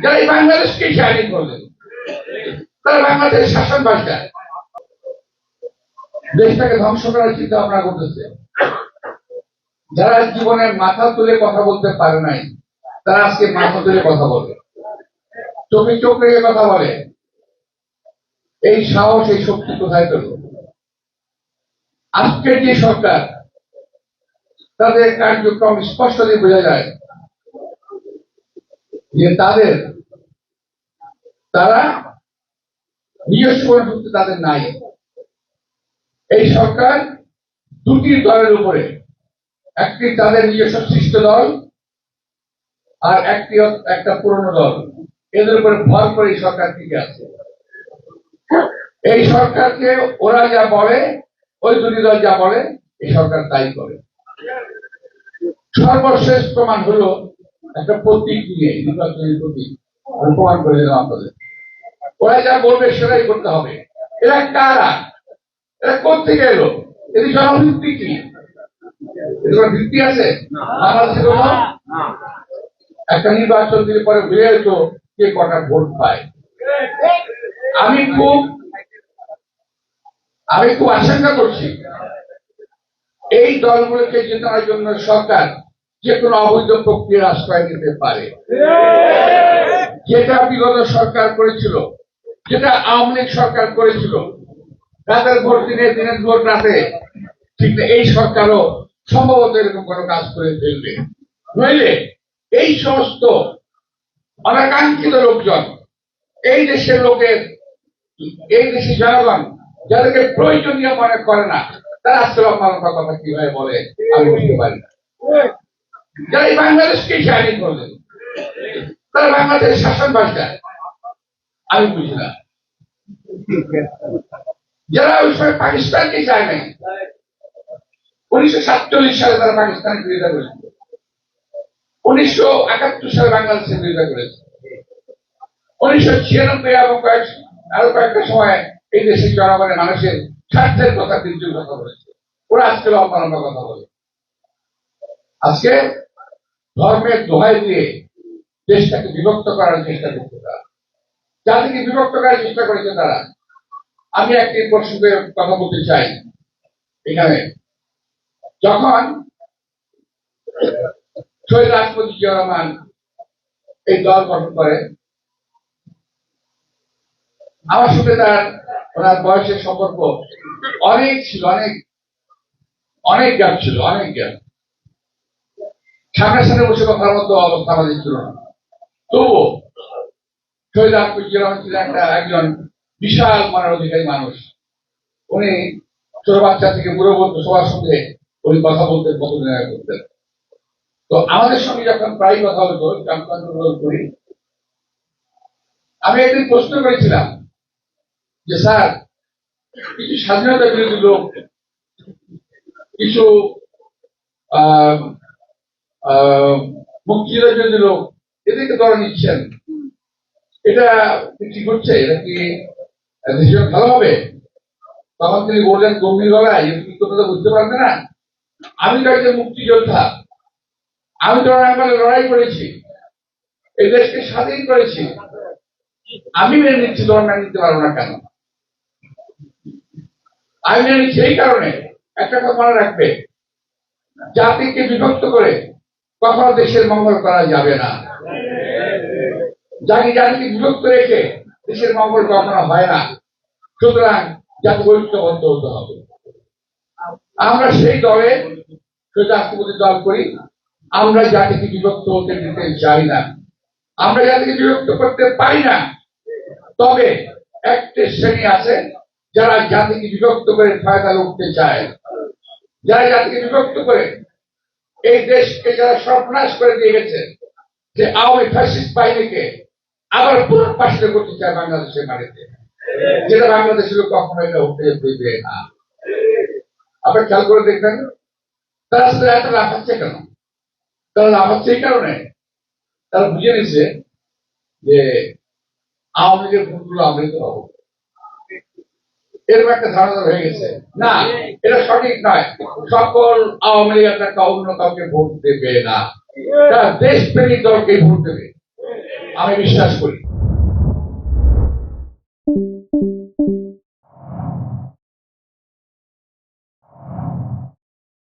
যারা এই বাংলাদেশকে জানি করলেন তারা বাংলাদেশের শাসন ভাষায় দেশটাকে ধ্বংস করার চিন্তা ভাবনা করতেছে। যারা জীবনের মাথা তুলে কথা বলতে পারে নাই, তারা আজকে মাথা তুলে কথা বলে। চোখে চোখ রেখে কথা বলে। এই সাহস, এই শক্তি কোথায় পেল? আজকের যে সরকার, তাদের কার্যক্রম স্পষ্টতই বোঝা যায় যে তাদের, তারা নিজস্ব শক্তি তাদের নাই। এই সরকার দুটি দলের উপরে, একটি তাদের নিজস্ব সৃষ্ট দল আর একটি একটা পুরনো দল। এদের উপরে ভর করে এই সরকার টিকে আছে। এই সরকারকে ওরা যা বলে, ওই দুটি দল যা বলে, এই সরকার তাই করে। সর্বশেষ প্রমাণ হলো একটা প্রতীক নিয়ে নির্বাচনী প্রতীক। আমি প্রমাণ করে দিলাম আপনাদের। ওরা যা বলবে সেটাই করতে হবে। এরা কারা? এরা কোথেকে এলো? এদের জনভিত্তি কি? এদের কোনো ভিত্তি আছে? বাংলাদেশে কোনো? একটা নির্বাচন দিলে পরে বুঝে যেত কে কটা ভোট পায়। আমি খুব আমি খুব আশঙ্কা করছি। এই দলগুলোকে জেতানোর জন্য সরকার যে কোনো অবৈধ প্রক্রিয়ার আশ্রয় নিতে পারে। যেটা বিগত সরকার করেছিল, যেটা আওয়ামী লীগ সরকার করেছিল রাতের ভোট দিনে দিনের ভোট রাতে ঠিক এই সরকারও সম্ভবত এরকম কোনো কাজ করে ফেলবে। নইলে এই সমস্ত অনাকাঙ্ক্ষিত লোকজন, এই দেশের লোকের, এই দেশের জনগণ, যাদেরকে প্রয়োজনীয় মনে করে না, তারা আসলে আমার কথা কীভাবে বলে, আমি বুঝতে পারি না। যারা এই বাংলাদেশকে জানি করলেন তারা বাংলাদেশের শাসন ভাষায় আমি বুঝি না। যারা ওই সময় পাকিস্তানকে চায় নাই, উনিশশো সাতচল্লিশ সালে তারা পাকিস্তানের বিরোধিতা করেছিল। উনিশশো একাত্তর সালে বাংলাদেশের বিরোধিতা করেছে উনিশশো ছিয়ানব্বই এবং কয়েক, আরও কয়েকটা সময় এই দেশের জনগণের মানুষের স্বার্থের কথা কিন্তু কথা বলেছে। ওরা আজকে লম্বা কথা বলে। আজকে ধর্মের দোহাই দিয়ে দেশটাকে বিভক্ত করার চেষ্টা করছে তারা। জাতিকে বিভক্ত করার চেষ্টা করেছে তারা। আমি একটি প্রসঙ্গে কথা বলতে চাই। এখানে যখন শহীদ রাষ্ট্রপতি জিয়া এই দল গঠন করে, আমার সাথে তার, ওনার বয়সের সম্পর্ক অনেক ছিল, অনেক অনেক গ্যাপ ছিল, অনেক গ্যাপ সামনে সামনে বসে কথার মতো অবস্থা আমাদের ছিল না তবুও, শহীদ রহমান ছিলেন একটা একজন বিশাল মনের অধিকারী মানুষ। উনি ছোট বাচ্চা থেকে বুড়ো বলতো সবার সঙ্গে উনি কথা বলতেন কত করতেন। তো আমাদের সঙ্গে যখন প্রায় কথা হতো চামচান্ত করি আমি একদিন প্রশ্ন করেছিলাম যে, স্যার, কিছু স্বাধীনতা বিরোধী লোক, কিছু মুক্তিযুদ্ধ বিরোধী লোক এদেরকে ধরা নিচ্ছেন। এটা কি হচ্ছে এটা কি দেশের জন্য ভালো হবে? তখন তিনি বললেন, গম্ভীর গলায় কথা বুঝতে পারবে না। আমি তো একজন মুক্তিযোদ্ধা। আমি তো আঙ্গলে লড়াই করেছি। এই দেশকে স্বাধীন করেছি। আমি মেনে নিচ্ছি, তোমার মেনে নিতে পারব না কেন? আমি মেনে নিচ্ছি এই কারণে। একটা কথা মনে রাখবে। জাতিকে বিভক্ত করে কখনো দেশের মঙ্গল করা যাবে না। জাতি জাতিকে বিভক্ত রেখে দেশের মঙ্গল কখনো হয় না। সুতরাং জাতি ঐক্যবদ্ধ হতে হবে। আমরা সেই দলে রাষ্ট্রপতি দল করি। আমরা জাতিকে বিভক্ত হতে দিতে চাই না। আমরা জাতিকে বিভক্ত করতে পারি না। তবে একটা শ্রেণি আছে যারা জাতিকে বিভক্ত করে ফায়দা উঠতে চায়। যারা জাতিকে বিভক্ত করে এই দেশকে যারা সর্বনাশ করে দিয়ে গেছে যে আওয়ামী ফ্যাসিস্ট বাহিনীকে আবার পুনর্বাসিত করতে চায় বাংলাদেশের মাটিতে। যেটা বাংলাদেশের কখনো এটা উঠে দেবে না। আপনার খেয়াল করে দেখবেন, তারা আসলে এত লাফাচ্ছে কেন? তারা লাফাচ্ছে এই কারণে। তারা বুঝে নিছে যে আওয়ামী লীগের ভোটগুলো আমি তো হব এরকম একটা ধারণা হয়ে গেছে। না। এটা সঠিক নয়। সকল আওয়ামী লীগ একটা অন্য কাউকে ভোট দেবে না। দেশপ্রেমী দেশপ্রেমিক দলকে ভোট দেবে। আমি বিশ্বাস করি।